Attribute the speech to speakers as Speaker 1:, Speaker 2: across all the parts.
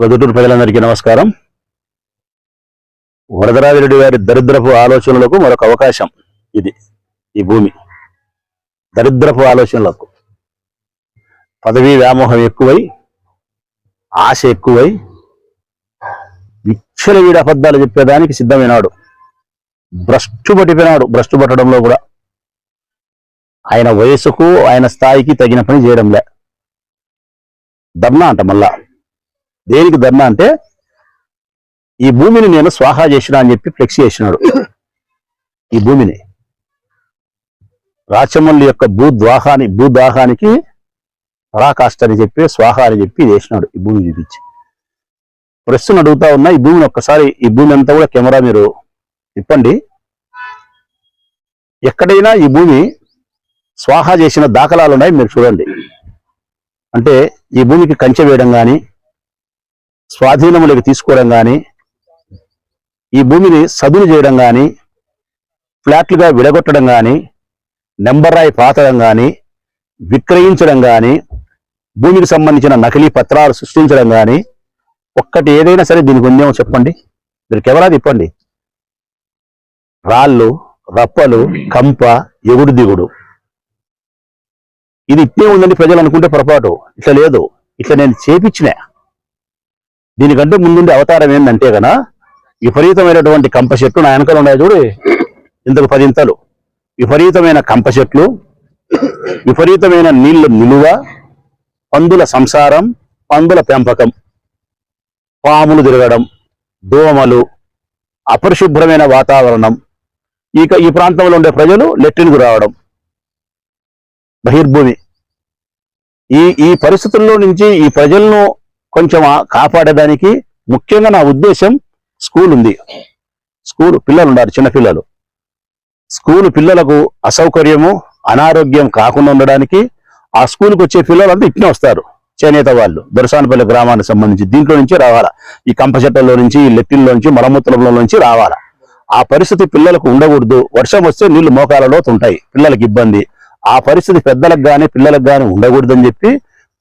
Speaker 1: ప్రొద్దుటూరు ప్రజలందరికీ నమస్కారం. వరదరాజిరెడ్డి గారి దరిద్రపు ఆలోచనలకు మరొక అవకాశం ఇది ఈ భూమి. దరిద్రపు ఆలోచనలకు. పదవీ వ్యామోహం ఎక్కువై ఆశ ఎక్కువై విచ్చలవిడి అబద్ధాలు చెప్పేదానికి సిద్ధమైనాడు. భ్రష్టు పట్టిపోయినాడు భ్రష్టు పట్టడంలో కూడా. ఆయన వయసుకు ఆయన స్థాయికి తగిన పని చేయడంలే. ధర్నా అంట మళ్ళా. దేనికి ధర్నా అంటే ఈ భూమిని నేను స్వాహా చేసిన అని చెప్పి ఫ్లెక్స్ చేసినాడు. ఈ భూమిని. రాచమల్లి యొక్క భూద్వాహాని భూదాహానికి పరాకాష్ట అని చెప్పి స్వాహ అని చెప్పి చేసినాడు ఈ భూమి చూపించి. ప్రస్తుతం అడుగుతా ఉన్నా ఈ భూమిని ఒక్కసారి ఈ భూమి అంతా కూడా కెమెరా మీరు తిప్పండి. ఎక్కడైనా ఈ భూమి స్వాహా చేసిన దాఖలాలు ఉన్నాయి మీరు చూడండి. అంటే ఈ భూమికి కంచె వేయడం కానీ స్వాధీనములకు తీసుకోవడం కానీ ఈ భూమిని సదును చేయడం కానీ ఫ్లాట్లుగా విడగొట్టడం కానీ నెంబర్ రాయి పాతడం కానీ విక్రయించడం కానీ భూమికి సంబంధించిన నకిలీ పత్రాలు సృష్టించడం కానీ ఒక్కటి ఏదైనా సరే దీనికి ఉందేమో చెప్పండి. మీరు కెమెరా తిప్పండి. రాళ్ళు రప్పలు కంప ఎగుడు దిగుడు. ఇది ఇట్టే ఉందని ప్రజలు అనుకుంటే పొరపాటు. ఇట్లా లేదు. ఇట్లా నేను చేపించినా. దీనికంటే ముందుండే అవతారం ఏంటంటే గన విపరీతమైనటువంటి కంప చెట్లు నా వెనకలు ఉన్నాయి చూడు. ఇంతకు పదింతలు విపరీతమైన కంప చెట్లు విపరీతమైన నీళ్ళు నిలువ పందుల సంసారం పందుల పెంపకం పాములు తిరగడం దోమలు అపరిశుభ్రమైన వాతావరణం. ఇక ఈ ప్రాంతంలో ఉండే ప్రజలు లెట్రిన్కు రావడం. బహిర్భూమి. ఈ ఈ పరిస్థితుల్లో నుంచి ఈ ప్రజలను కొంచెం కాపాడేదానికి ముఖ్యంగా నా ఉద్దేశం స్కూల్ ఉంది. స్కూల్ పిల్లలు ఉన్నారు చిన్నపిల్లలు స్కూల్ పిల్లలకు అసౌకర్యము అనారోగ్యం కాకుండా ఉండడానికి ఆ స్కూల్కి వచ్చే పిల్లలంతా ఇట్నే వస్తారు. చేనేత వాళ్ళు. దొరసానపల్లి గ్రామానికి సంబంధించి దీంట్లో నుంచి రావాలా? ఈ కంప చెట్టల్లో నుంచి ఈ లెట్టిల్లో నుంచి మలమూత్రంలో నుంచి రావాలా? ఆ పరిస్థితి పిల్లలకు ఉండకూడదు. వర్షం వస్తే నీళ్ళు మోకాలలో ఉంటాయి. పిల్లలకి ఇబ్బంది. ఆ పరిస్థితి పెద్దలకు కానీ పిల్లలకు గాని ఉండకూడదని చెప్పి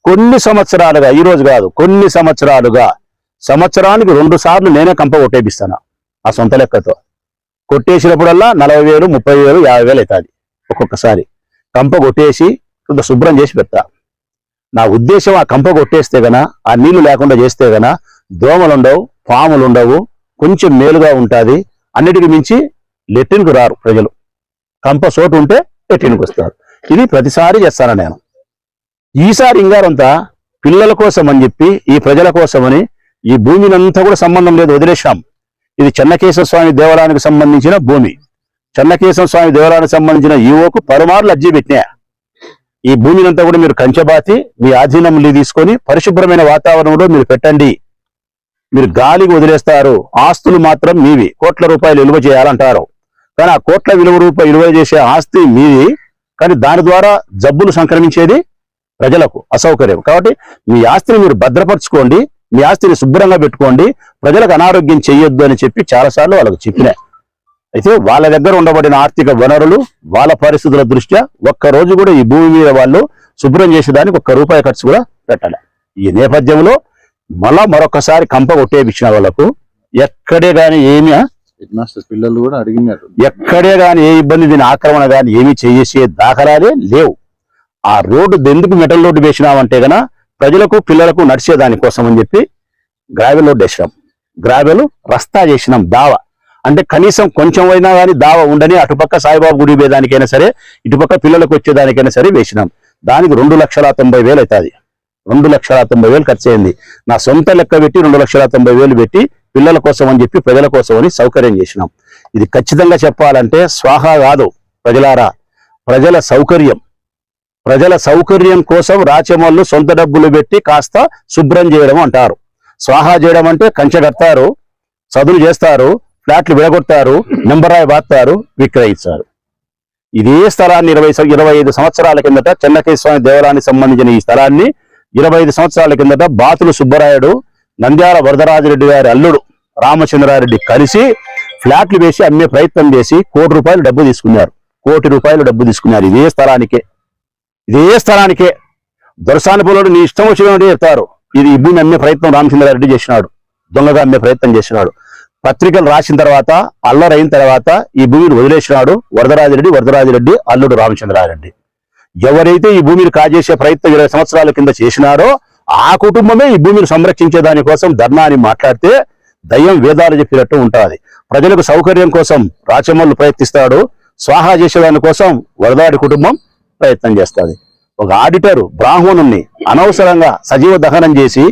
Speaker 1: కొన్ని సంవత్సరాలుగా ఈ రోజు కాదు కొన్ని సంవత్సరాలుగా సంవత్సరానికి రెండు సార్లు నేనే కంప కొట్టేపిస్తాను ఆ సొంత లెక్కతో. కొట్టేసినప్పుడల్లా నలభై వేలు ముప్పై వేలు యాభై వేలు అవుతుంది ఒక్కొక్కసారి. కంప కొట్టేసి కొంత శుభ్రం చేసి పెడతా. నా ఉద్దేశం ఆ కంప కొట్టేస్తే గనా ఆ నీళ్ళు లేకుండా చేస్తే గన దోమలు ఉండవు పాములు ఉండవు కొంచెం మేలుగా ఉంటుంది అన్నిటికి మించి లెట్రిన్కు రారు ప్రజలు. కంప చోటు ఉంటే లెట్రిన్కి వస్తారు. ఇది ప్రతిసారి చేస్తాను నేను. ఈసారి ఇంగారంతా పిల్లల కోసం అని చెప్పి ఈ ప్రజల కోసమని ఈ భూమిని అంతా కూడా సంబంధం లేదు. వదిలేశాం. ఇది చెన్నకేశ్వర స్వామి దేవాలయానికి సంబంధించిన భూమి. చెన్నకేశ్వర స్వామి దేవాలయానికి సంబంధించిన ఈవోకు పలుమార్లు అర్జీ పెట్టినా. ఈ భూమిని అంతా కూడా మీరు కంచబాతి మీ ఆధీనంలో తీసుకొని పరిశుభ్రమైన వాతావరణంలో మీరు పెట్టండి. మీరు గాలికి వదిలేస్తారు. ఆస్తులు మాత్రం మీవి. కోట్ల రూపాయలు విలువ చేయాలంటారు. కానీ ఆ కోట్ల విలువ రూపాయలు విలువ చేసే ఆస్తి మీది. కానీ దాని ద్వారా జబ్బులు సంక్రమించేది ప్రజలకు అసౌకర్యం. కాబట్టి మీ ఆస్తిని మీరు భద్రపరచుకోండి మీ ఆస్తిని శుభ్రంగా పెట్టుకోండి ప్రజలకు అనారోగ్యం చేయొద్దు అని చెప్పి చాలాసార్లు వాళ్ళకు చెప్పినా. అయితే వాళ్ళ దగ్గర ఉండబడిన ఆర్థిక వనరులు వాళ్ళ పరిస్థితుల దృష్ట్యా ఒక్క రోజు కూడా ఈ భూమి మీద వాళ్ళు శుభ్రం చేసేదానికి ఒక్క రూపాయి ఖర్చు కూడా పెట్టాలి. ఈ నేపథ్యంలో మళ్ళా మరొకసారి కంప కొట్టేపించిన వాళ్ళకు ఎక్కడే గాని ఏమీ
Speaker 2: పిల్లలు కూడా అడిగినారు.
Speaker 1: ఎక్కడే గాని ఏ ఇబ్బంది దీని ఆక్రమణ గాని ఏమీ చేసే దాఖలాలే లేవు. ఆ రోడ్డు ఎందుకు మెటల్ రోడ్డు వేసినామంటే గన ప్రజలకు పిల్లలకు నడిచేదానికోసం అని చెప్పి గ్రావెల్ రోడ్డు వేసినాం. గ్రావెల్ రస్తా చేసినాం దావ. అంటే కనీసం కొంచెం అయినా కానీ దావ ఉండని అటుపక్క సాయిబాబు గుడి పోయేదానికైనా సరే ఇటుపక్క పిల్లలకు వచ్చేదానికైనా సరే వేసినాం. దానికి రెండు లక్షల తొంభై వేలు అవుతుంది. రెండు లక్షల తొంభై వేలు ఖర్చు అయింది. నా సొంత లెక్క పెట్టి రెండు లక్షల తొంభై వేలు పెట్టి పిల్లల కోసం అని చెప్పి ప్రజల కోసం అని సౌకర్యం చేసినాం. ఇది ఖచ్చితంగా చెప్పాలంటే స్వాహా కాదు ప్రజలారా. ప్రజల సౌకర్యం. ప్రజల సౌకర్యం కోసం రాచమల్లు సొంత డబ్బులు పెట్టి కాస్త శుభ్రం చేయడం అంటారు. స్వాహా చేయడం అంటే కంచె కడతారు చదువులు చేస్తారు ఫ్లాట్లు విడగొడతారు నెంబరాయి బాస్తారు విక్రయిస్తారు. ఇదే స్థలాన్ని ఇరవై ఇరవై ఐదు సంవత్సరాల కిందట చెన్నకేశ్వర దేవరానికి దేవాలయానికి సంబంధించిన ఈ స్థలాన్ని ఇరవై ఐదు సంవత్సరాల కిందట బాతులు సుబ్బరాయుడు నంద్యాల వరదరాజరెడ్డి గారి అల్లుడు రామచంద్రారెడ్డి కలిసి ఫ్లాట్లు వేసి అమ్మే ప్రయత్నం చేసి కోటి రూపాయలు డబ్బు తీసుకున్నారు. కోటి రూపాయలు డబ్బు తీసుకున్నారు. ఇదే స్థలానికే. ఇదే స్థలానికే దొరసాని పొలడు నీ ఇష్టం వచ్చినట్టు చెప్తారు. ఇది ఈ అమ్మే ప్రయత్నం రామచంద్రారెడ్డి చేసినాడు. దొంగగా అమ్మే ప్రయత్నం చేసినాడు. పత్రికలు రాసిన తర్వాత అల్లరి అయిన తర్వాత ఈ భూమిని వదిలేసినాడు వరదరాజిరెడ్డి వరదరాజిరెడ్డి అల్లుడు రామచంద్రారెడ్డి. ఎవరైతే ఈ భూమిని కాజేసే ప్రయత్నం ఇరవై సంవత్సరాల కింద చేసినారో ఆ కుటుంబమే ఈ భూమిని సంరక్షించే దానికోసం ధర్నా అని మాట్లాడితే దయ్యం వేదాలు చెప్పినట్టు ఉంటుంది. ప్రజలకు సౌకర్యం కోసం రాచమల్లు ప్రయత్నిస్తాడు. స్వాహా చేసేదాని కోసం వరదాడి కుటుంబం ప్రయత్నం చేస్తుంది. ఒక ఆడిటర్ బ్రాహ్మణుణ్ణి అనవసరంగా సజీవ దహనం చేసి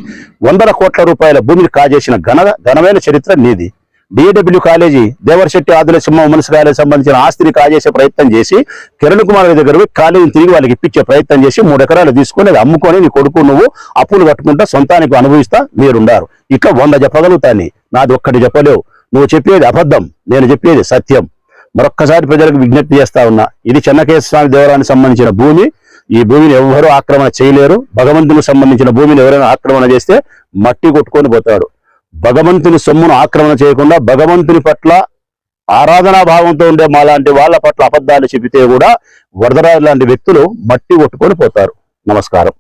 Speaker 1: వందల కోట్ల రూపాయల భూమిని కాజేసిన ఘన ఘనమైన చరిత్ర నీది. DAW college Devarasetti Adula Simha municipality సంబంధించిన ఆస్తిని కాజేసే ప్రయత్నం చేసి కిరణ్ కుమార్ దగ్గర కాలేజీని తిరిగి వాళ్ళకి ఇప్పించే ప్రయత్నం చేసి మూడు ఎకరాలు తీసుకొని అది అమ్ముకొని నీ కొడుకు నువ్వు అప్పులు కట్టుకుంటా సొంతానికి అనుభవిస్తా మీరున్నారు. ఇట్లా వంద చెప్పగలుగుతాను నాది ఒక్కటి చెప్పలేవు నువ్వు చెప్పేది అబద్ధం నేను చెప్పేది సత్యం. మరొక్కసారి ప్రజలకు విజ్ఞప్తి చేస్తా ఉన్నా ఇది చెన్నకేశ్వర స్వామి దేవాలయానికి సంబంధించిన భూమి. ఈ భూమిని ఎవరూ ఆక్రమణ చేయలేరు. భగవంతునికి సంబంధించిన భూమిని ఎవరైనా ఆక్రమణ చేస్తే మట్టి కొట్టుకొని పోతాడు. భగవంతుని సొమ్మును ఆక్రమణ చేయకుండా భగవంతుని పట్ల ఆరాధనా భావంతో ఉండే మా లాంటి వాళ్ళ పట్ల అబద్ధాలు చెబితే కూడా వరదరాజు లాంటి వ్యక్తులు మట్టి కొట్టుకొని పోతారు. నమస్కారం.